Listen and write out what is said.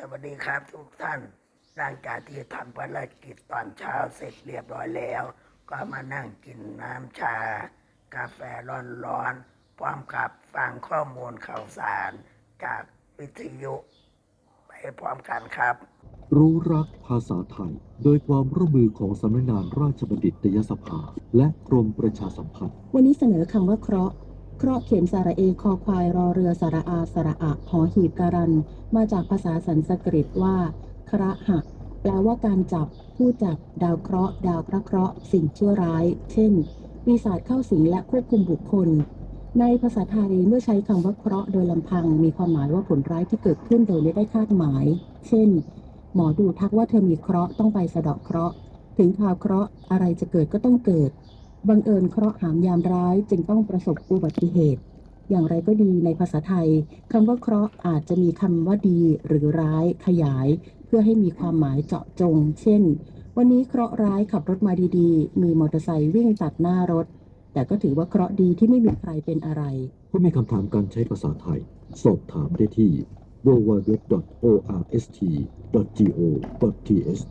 สวัสดีครับทุกท่านหลังจากที่ทำภารกิจตอนเช้าเสร็จเรียบร้อยแล้ว ก็มานั่งกินน้ำชา กาแฟร้อนๆพร้อมกับฟังข้อมูลข่าวสาร จากวิทยุ ไปพร้อมกันครับ รู้รักภาษาไทย โดยความร่วมมือของสำนักงานราชบัณฑิตยสภา และกรมประชาสัมพันธ์ วันนี้เสนอคำว่าเคราะห์เคราะห์เขียนสระเอคอควายรอเรือสระอาสระอะหอหีบการัน มาจากภาษาสันสกฤตว่า คระหะ แปลว่าการจับ ผู้จับ ดาวเคราะห์ ดาวพระเคราะห์ สิ่งชั่วร้าย เช่น ปีศาจเข้าสิงและควบคุมบุคคล ในภาษาไทยเมื่อใช้คำว่าเคราะห์โดยลำพัง มีความหมายว่าผลร้ายที่เกิดขึ้นโดยไม่ได้คาดหมาย เช่น หมอดูทักว่าเธอมีเคราะห์ต้องไปสะเดาะเคราะห์ ถึงข่าวเคราะห์อะไรจะเกิดก็ต้องเกิด บังเอิญเคราะห์หามยามร้ายจึงต้องประสบอุบัติเหตุ อย่างไรก็ดีในภาษาไทยคำว่าเคราะห์อาจจะมีคำว่าดีหรือร้ายขยาย เพื่อให้มีความหมายเจาะจง เช่น วันนี้เคราะห์ร้ายขับรถมาดีๆ มีมอเตอร์ไซค์วิ่งตัดหน้ารถ แต่ก็ถือว่าเคราะห์ดีที่ไม่มีใครเป็นอะไร ผู้มีคำถามการใช้ภาษาไทย สอบถามได้ที่ www.orst.go.th